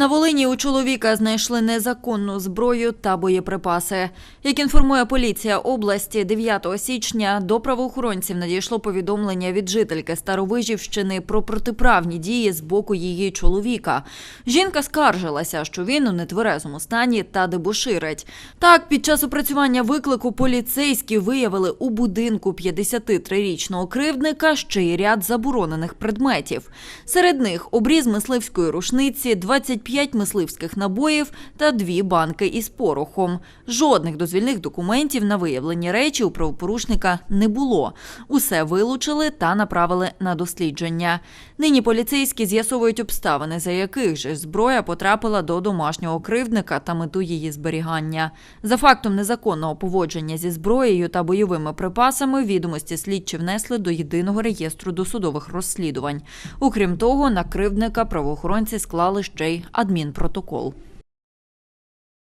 На Волині у чоловіка знайшли незаконну зброю та боєприпаси. Як інформує поліція області, 9 січня до правоохоронців надійшло повідомлення від жительки Старовижівщини про протиправні дії з боку її чоловіка. Жінка скаржилася, що він у нетверезому стані та дебоширить. Так, під час опрацювання виклику поліцейські виявили у будинку 53-річного кривдника ще й ряд заборонених предметів. Серед них обріз мисливської рушниці, 25 мисливських набоїв та дві банки із порохом. Жодних дозвільних документів на виявлені речі у правопорушника не було. Усе вилучили та направили на дослідження. Нині поліцейські з'ясовують обставини, за яких же зброя потрапила до домашнього кривдника та мету її зберігання. За фактом незаконного поводження зі зброєю та бойовими припасами відомості слідчі внесли до єдиного реєстру досудових розслідувань. Окрім того, на кривдника правоохоронці склали ще й адмінпротокол.